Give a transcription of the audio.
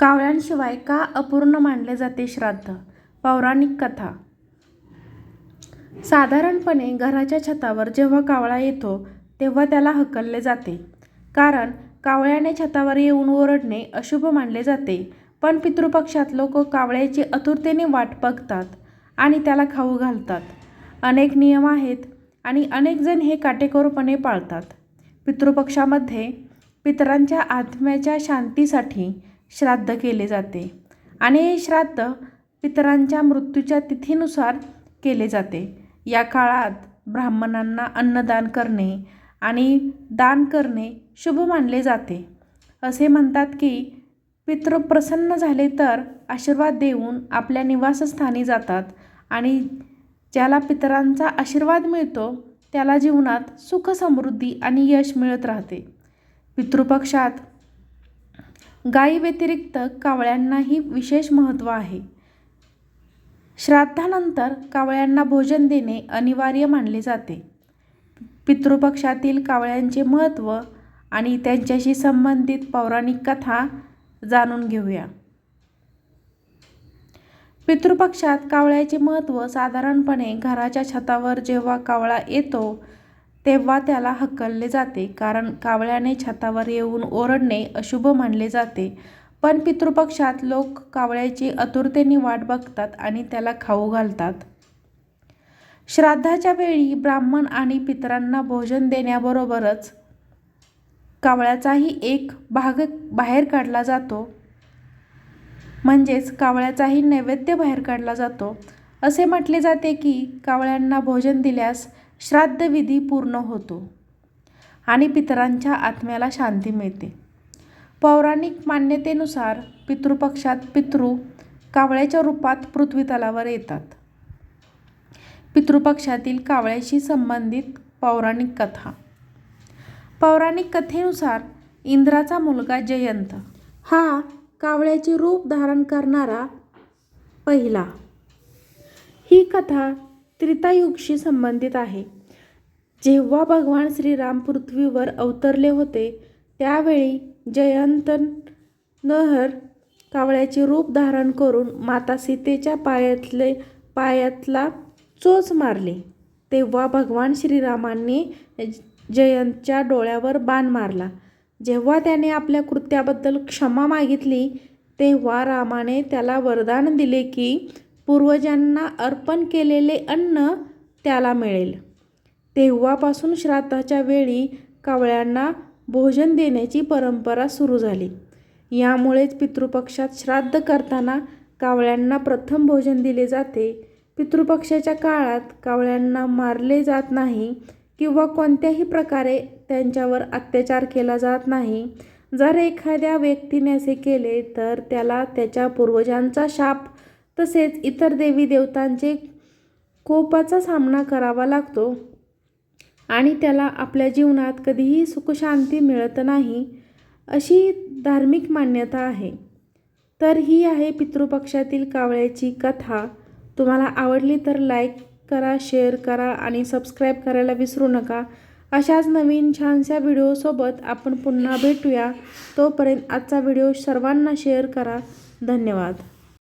कावळ्यांशिवाय का अपूर्ण मानले जाते श्राद्ध? पौराणिक कथा साधारणपणे घराच्या छतावर जेव्हा कावळा येतो तेव्हा त्याला हकलले जाते. कारण कावळ्याने छतावर येऊन ओरडणे अशुभ मानले जाते. पण पितृपक्षात लोक कावळ्याची आतुरतेने वाट बघतात आणि त्याला खाऊ घालतात. अनेक नियम आहेत आणि अनेकजण हे काटेकोरपणे पाळतात. पितृपक्षामध्ये पितरांच्या आत्म्याच्या शांतीसाठी श्राद्ध केले जाते आणि हे श्राद्ध पितरांच्या मृत्यूच्या तिथीनुसार केले जाते. या काळात ब्राह्मणांना अन्नदान करणे आणि दान करणे शुभ मानले जाते. असे म्हणतात की पितृ प्रसन्न झाले तर आशीर्वाद देऊन आपल्या निवासस्थानी जातात आणि ज्याला पितरांचा आशीर्वाद मिळतो त्याला जीवनात सुख समृद्धी आणि यश मिळत राहते. पितृपक्षात गायीव्यतिरिक्त कावळ्यांनाही विशेष महत्त्व आहे. श्राद्धानंतर कावळ्यांना भोजन देणे अनिवार्य मानले जाते. पितृपक्षातील कावळ्यांचे महत्त्व आणि त्यांच्याशी संबंधित पौराणिक कथा जाणून घेऊया. पितृपक्षात कावळ्याचे महत्त्व साधारणपणे घराच्या छतावर जेव्हा कावळा येतो तेव्हा त्याला हकलले जाते कारण कावळ्याने छतावर येऊन ओरडणे अशुभ मानले जाते. पण पितृपक्षात लोक कावळ्याची आतुरतेने वाट बघतात आणि त्याला खाऊ घालतात. श्राद्धाच्या वेळी ब्राह्मण आणि पितरांना भोजन देण्याबरोबरच कावळ्याचाही एक भाग बाहेर काढला जातो म्हणजेच कावळ्याचाही नैवेद्य बाहेर काढला जातो. असे म्हटले जाते की कावळ्यांना भोजन दिल्यास श्राद्धविधी पूर्ण होतो आणि पितरांच्या आत्म्याला शांती मिळते. पौराणिक मान्यतेनुसार पितृपक्षात पितृ कावळ्याच्या रूपात पृथ्वीतलावर येतात. पितृपक्षातील कावळ्याशी संबंधित पौराणिक कथा. पौराणिक कथेनुसार इंद्राचा मुलगा जयंत हा कावळ्याचे रूप धारण करणारा पहिला. ही कथा त्रितायुगशी संबंधित आहे. जेव्हा भगवान श्रीराम पृथ्वीवर अवतरले होते त्यावेळी जयंत नहर कावळ्याचे रूप धारण करून माता सीतेच्या पायातले पायातला चोच मारली. तेव्हा भगवान श्रीरामांनी जयंतच्या डोळ्यावर बाण मारला. जेव्हा त्याने आपल्या कृत्याबद्दल क्षमा मागितली तेव्हा रामाने त्याला वरदान दिले की पूर्वजांना अर्पण केलेले अन्न त्याला मिळेल. तेव्हापासून श्राद्धाच्या वेळी कावळ्यांना भोजन देण्याची परंपरा सुरू झाली. यामुळेच पितृपक्षात श्राद्ध करताना कावळ्यांना प्रथम भोजन दिले जाते. पितृपक्षाच्या काळात कावळ्यांना मारले जात नाही किंवा कोणत्याही प्रकारे त्यांच्यावर अत्याचार केला जात नाही. जर एखाद्या व्यक्तीने असे केले तर त्याला त्याच्या पूर्वजांचा शाप तसेच इतर देवी-देवतांचे कोपाचा सामना करावा लागतो आणि त्याला आपल्या जीवनात कधीही सुखशांती मिळत नाही, अशी धार्मिक मान्यता आहे. तर ही आहे पितृपक्षातील कावळ्याची कथा. तुम्हाला आवडली तर लाईक करा, शेअर करा आणि सबस्क्राईब करायला विसरू नका. अशाच नवीन छानशा व्हिडिओसोबत आपण पुन्हा भेटूया. तोपर्यंत आजचा व्हिडिओ सर्वांना शेअर करा. धन्यवाद.